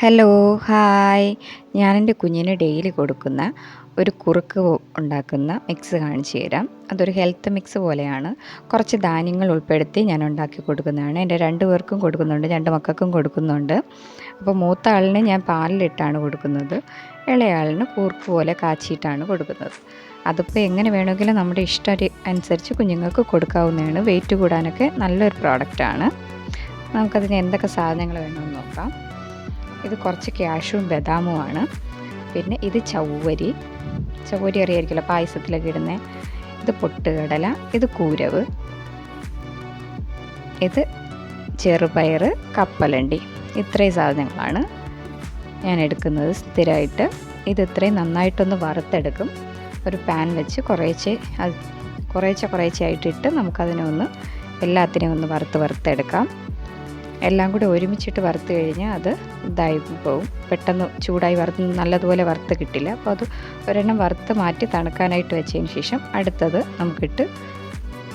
Hello hi ഞാനെന്റെ കുഞ്ഞിന് daily കൊടുക്കുന്ന ഒരു കുറുക്ക് ഉണ്ടാക്കുന്ന മിക്സ് കാണിച്ചു തരാം. അതൊരു ഹെൽത്ത് മിക്സ് പോലെയാണ്. കുറച്ച് ധാന്യങ്ങൾ ഉൾപ്പെടുത്തി ഞാൻ ഉണ്ടാക്കി കൊടുക്കുന്നതാണ്. എന്റെ രണ്ട് പേർക്കും കൊടുക്കുന്നുണ്ട് രണ്ട് മക്കൾക്കും കൊടുക്കുന്നുണ്ട്. അപ്പോൾ മൂത്ത ആളിന് ഞാൻ പാലിലിട്ടാണ് കൊടുക്കുന്നത്. ഇളയാളിന് കുറുക്ക് പോലെ കാച്ചിയിട്ടാണ് കൊടുക്കുന്നത്. അതിപ്പോൾ എങ്ങനെ വേണമെങ്കിലും നമ്മുടെ ഇഷ്ടം അനുസരിച്ച് കുഞ്ഞുങ്ങൾക്ക് കൊടുക്കാവുന്നതാണ്. വെയിറ്റ് കൂടാനൊക്കെ നല്ലൊരു പ്രോഡക്റ്റാണ് നമുക്കതിന് എന്തൊക്കെ സാധനങ്ങൾ വേണമെന്ന് നോക്കാം. ഇത് കുറച്ച് ക്യാഷും ബദാമുമാണ്. പിന്നെ ഇത് ചവ്വരി. ചവ്വരി അറിയായിരിക്കുമല്ലോ പായസത്തിലൊക്കെ ഇടുന്നത് ഇത് പൊട്ടുകടല ഇത് കൂരവ്. ഇത് ചെറുപയർ കപ്പലണ്ടി. ഇത്രയും സാധനങ്ങളാണ് ഞാൻ എടുക്കുന്നത് സ്ഥിരമായിട്ട്. ഇത് ഇത്രയും നന്നായിട്ടൊന്ന് വറുത്തെടുക്കും. ഒരു പാൻ വെച്ച് കുറേശ്ശെ അത് കുറേശ്ശെ കുറേശ്ശെ ആയിട്ടിട്ട് നമുക്കതിനെ ഒന്ന് എല്ലാത്തിനെയും ഒന്ന് വറുത്ത് വറുത്തെടുക്കാം. എല്ലാം കൂടി ഒരുമിച്ചിട്ട് വറുത്ത് കഴിഞ്ഞാൽ അത് ഇതായി പോവും. പെട്ടെന്ന് ചൂടായി വറുത്ത് നല്ലതുപോലെ വറുത്ത് കിട്ടില്ല. അപ്പോൾ അത് ഒരെണ്ണം വറുത്ത് മാറ്റി തണുക്കാനായിട്ട് വെച്ചതിന് ശേഷം അടുത്തത് നമുക്കിട്ട്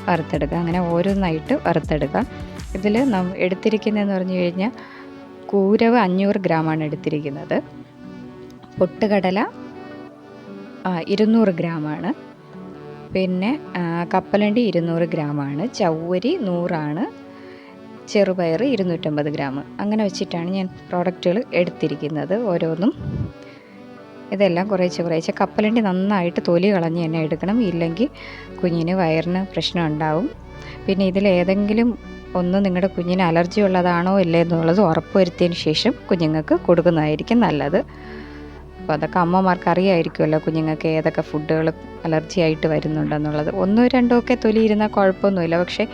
വറുത്തെടുക്കാം. അങ്ങനെ ഓരോന്നായിട്ട് വറുത്തെടുക്കാം. ഇതിൽ നം എടുത്തിരിക്കുന്നതെന്ന് പറഞ്ഞു കഴിഞ്ഞാൽ കൂരവ് അഞ്ഞൂറ് ഗ്രാമാണ് എടുത്തിരിക്കുന്നത്. പൊട്ടുകടല ഇരുന്നൂറ് ഗ്രാമാണ്. പിന്നെ കപ്പലണ്ടി ഇരുന്നൂറ് ഗ്രാമാണ്. ചവ്വരി നൂറാണ്. ചെറുപയർ ഇരുന്നൂറ്റമ്പത് ഗ്രാം. അങ്ങനെ വെച്ചിട്ടാണ് ഞാൻ പ്രോഡക്റ്റുകൾ എടുത്തിരിക്കുന്നത് ഓരോന്നും. ഇതെല്ലാം കുറേശ്ശെ കുറേശ്ശെ കപ്പലണ്ടി നന്നായിട്ട് തൊലി കളഞ്ഞ് തന്നെ എടുക്കണം. ഇല്ലെങ്കിൽ കുഞ്ഞിന് വയറിന് പ്രശ്നം ഉണ്ടാവും. പിന്നെ ഇതിലേതെങ്കിലും ഒന്ന് നിങ്ങളുടെ കുഞ്ഞിന് അലർജി ഉള്ളതാണോ ഇല്ലേ എന്നുള്ളത് ഉറപ്പുവരുത്തിയതിന് ശേഷം കുഞ്ഞുങ്ങൾക്ക് കൊടുക്കുന്നതായിരിക്കും നല്ലത്. അപ്പോൾ അതൊക്കെ അമ്മമാർക്ക് അറിയായിരിക്കുമല്ലോ കുഞ്ഞുങ്ങൾക്ക് ഏതൊക്കെ ഫുഡുകൾ അലർജി ആയിട്ട് വരുന്നുണ്ടെന്നുള്ളത്. ഒന്നോ രണ്ടോ ഒക്കെ തൊലി ഇരുന്നാൽ കുഴപ്പമൊന്നുമില്ല. പക്ഷേ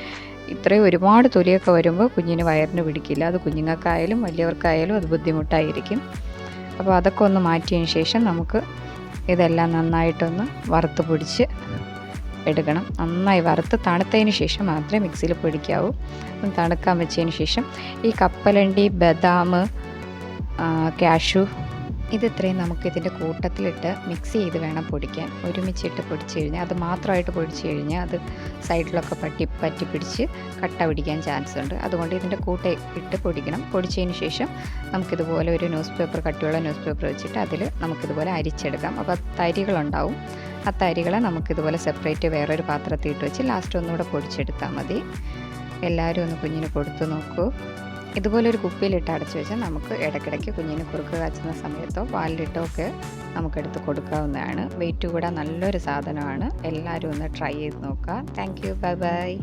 ഇത്രയും ഒരുപാട് തൊലിയൊക്കെ വരുമ്പോൾ കുഞ്ഞിന് വയറിന് പിടിക്കില്ല. അത് കുഞ്ഞുങ്ങൾക്കായാലും വലിയവർക്കായാലും അത് ബുദ്ധിമുട്ടായിരിക്കും. അപ്പോൾ അതൊക്കെ ഒന്ന് മാറ്റിയതിന് ശേഷം നമുക്ക് ഇതെല്ലാം നന്നായിട്ടൊന്ന് വറുത്ത് പൊടിച്ച് എടുക്കണം. നന്നായി വറുത്ത് തണുത്തതിന് ശേഷം മാത്രമേ മിക്സിയിൽ പൊടിക്കാവൂ. തണുക്കാൻ വെച്ചതിന് ശേഷം ഈ കപ്പലണ്ടി ബദാം കാഷു ഇതിത്രയും നമുക്ക് ഇതിന്റെ കൂട്ടത്തിലിട്ട് മിക്സ് ചെയ്ത് വേണം പൊടിക്കാൻ. ഒരുമിച്ചിട്ട് പൊടിച്ച് കഴിഞ്ഞാൽ അത് മാത്രമായിട്ട് പൊടിച്ച് കഴിഞ്ഞാൽ അത് സൈഡിലൊക്കെ പറ്റി പറ്റി പിടിച്ച് കട്ട പിടിക്കാൻ ചാൻസ് ഉണ്ട്. അതുകൊണ്ട് ഇതിന്റെ കൂട്ട ഇട്ട് പൊടിക്കണം. പൊടിച്ചതിന് ശേഷം നമുക്കിതുപോലെ ഒരു ന്യൂസ് പേപ്പർ കട്ടിയുള്ള ന്യൂസ് പേപ്പർ വെച്ചിട്ട് അതിൽ നമുക്കിതുപോലെ അരിച്ചെടുക്കാം. അപ്പോൾ തരികളുണ്ടാവും. ആ തരികളെ നമുക്കിതുപോലെ സെപ്പറേറ്റ് വേറൊരു പാത്രത്തിൽ ഇട്ട് വെച്ച് ലാസ്റ്റ് ഒന്നുകൂടെ പൊടിച്ചെടുത്താൽ മതി. എല്ലാവരും ഒന്ന് കുഞ്ഞിന് കൊടുത്തു നോക്കൂ. ഇതുപോലെ ഒരു കുപ്പിയിലിട്ട് അടച്ചു വെച്ചാൽ നമുക്ക് ഇടയ്ക്കിടയ്ക്ക് കുഞ്ഞിന് കുറുക്ക് കാച്ചുന്ന സമയത്തോ പാലിലിട്ടോ ഒക്കെ നമുക്കെടുത്ത് കൊടുക്കാവുന്നതാണ്. വെയിറ്റ് കൂടാൻ നല്ലൊരു സാധനമാണ്. എല്ലാവരും ഒന്ന് ട്രൈ ചെയ്ത് നോക്കുക. Thank you. Bye bye.